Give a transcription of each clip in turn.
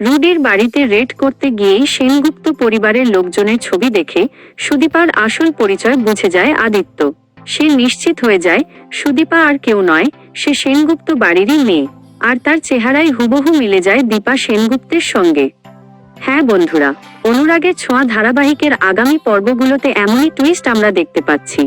রুডির বাড়িতে রেড করতে গিয়েই সেনগুপ্ত পরিবারের লোকজনের ছবি দেখে সুদীপার আসল পরিচয় বুঝে যায় আদিত্য। সে নিশ্চিত হয়ে যায়, সুদীপা আর কেউ নয়, সে সেনগুপ্ত বাড়িরই মেয়ে, আর তার চেহারায় হুবহু মিলে যায় দীপা সেনগুপ্তের সঙ্গে। হ্যাঁ বন্ধুরা, অনুরাগের ছোঁয়া ধারাবাহিকের আগামী পর্বগুলোতে এমনই টুইস্ট আমরা দেখতে পাচ্ছি।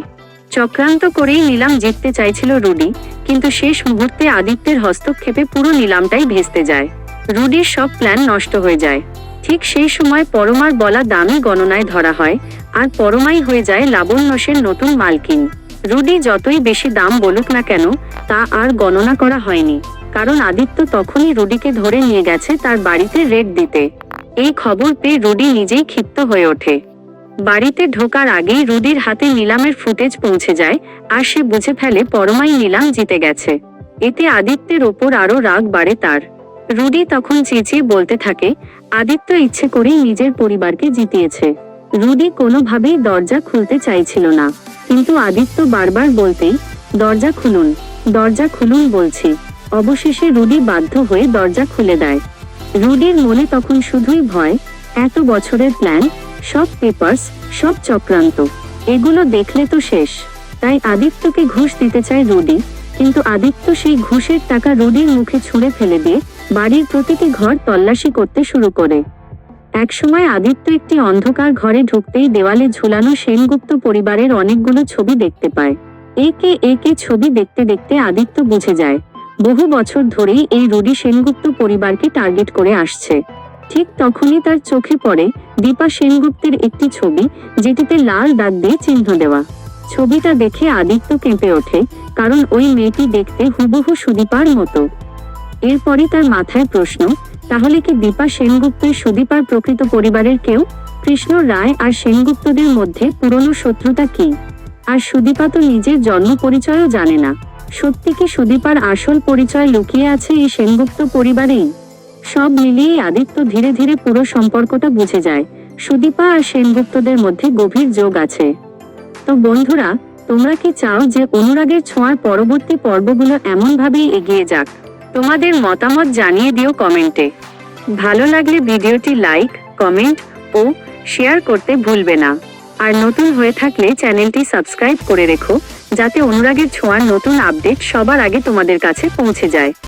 চক্রান্ত করেই নিলাম জিততে চাইছিল রুডি, কিন্তু শেষ মুহূর্তে আদিত্যের হস্তক্ষেপে পুরো নিলামটাই ভেস্তে যায়। রুডির সব প্ল্যান নষ্ট হয়ে যায়। ঠিক সেই সময় পরমার বলা দামি গণনায় ধরা হয়, আর পরমাই হয়ে যায় লাবণ্যসের নতুন মালকিন। রুডি যতই বেশি দাম বলুক না কেন, তা আর গণনা করা হয়নি, কারণ আদিত্য তখনই রুডিকে ধরে নিয়ে গেছে তার বাড়িতে রেড দিতে। এই খবর পেয়ে রুডি নিজেই ক্ষিপ্ত হয়ে ওঠে। বাড়িতে ঢোকার আগেই রুডির হাতে নিলামের ফুটেজ পৌঁছে যায়, আর সে বুঝে ফেলে পরমাই নিলাম জিতে গেছে। এতে আদিত্যের ওপর আরও রাগ বাড়ে তার। রুডি তখন চেঁচিয়ে বলতে থাকে, আদিত্য ইচ্ছে করেই নিজের পরিবারকে জিতিয়েছে। রুডি কোনোভাবেই দরজা খুলতে চাইছিল না। কিন্তু আদিত্য বারবার বলতেই, দরজা খুলুন দরজা খুলুন বলছি। অবশেষে রুডি বাধ্য হয়ে দরজা খুলে দেয়। রুডির মনে তখন শুধুই ভয়, এত বছরের প্ল্যান, সব পেপার্স, সব চক্রান্ত, এগুলো দেখলে তো শেষ। তাই আদিত্যকে ঘুষ দিতে চায় রুডি কিন্তু আদিত্য সেই ঘুষের টাকা রুডির মুখে ছুঁড়ে ফেলে দিয়ে বাড়ির প্রতিটি ঘর তল্লাশি করতে শুরু করে। একসময় আদিত্য একটি অন্ধকার ঘরে ঢুকতেই দেওয়ালে ঝুলানো সেনগুপ্ত পরিবারের অনেকগুলো ছবি দেখতে পায়। একে একে ছবি দেখতে দেখতে আদিত্য বুঝে যায়, বহু বছর ধরেই এই রুডি সেনগুপ্ত পরিবারকে টার্গেট করে আসছে। ঠিক তখনই তার চোখে পড়ে দীপা সেনগুপ্তের একটি ছবি, যেটিতে লাল দাগ দিয়ে চিহ্ন দেওয়া। ছবিটা দেখে আদিত্য কেঁপে ওঠে কারণ ওই মেয়েটি দেখতে হুবহু সুদীপার মতো। এরপরে তার মাথায় প্রশ্ন, তাহলে কি দীপা সেনগুপ্তের সুদীপার প্রকৃত পরিবারের কেউ? কৃষ্ণ রায় আর সেনগুপ্তদের মধ্যে পুরনো শত্রুতা কি? আর সুদীপা তো নিজের জন্ম পরিচয়ও জানে না। সত্যি কি সুদীপার আসল পরিচয় লুকিয়ে আছে এই সেনগুপ্ত পরিবারেই? সব মিলিয়ে আদিত্য ধীরে ধীরে পুরো সম্পর্কটা বুঝে যায়। সুদীপা আর সেনগুপ্তদের মধ্যে গভীর যোগ আছে। তো বন্ধুরা তোমরা কি চাও যে অনুরাগের ছোঁয়ার পরবর্তী পর্বগুলো এমনভাবেই এগিয়ে যাক? তোমাদের মতামত জানিয়ে দিও কমেন্টে। ভালো লাগলে ভিডিওটি লাইক, কমেন্ট ও শেয়ার করতে ভুলবে না। আর নতুন হয়ে থাকলে চ্যানেলটি সাবস্ক্রাইব করে রেখো, যাতে অনুরাগের ছোঁয়ার নতুন আপডেট সবার আগে তোমাদের কাছে পৌঁছে যায়।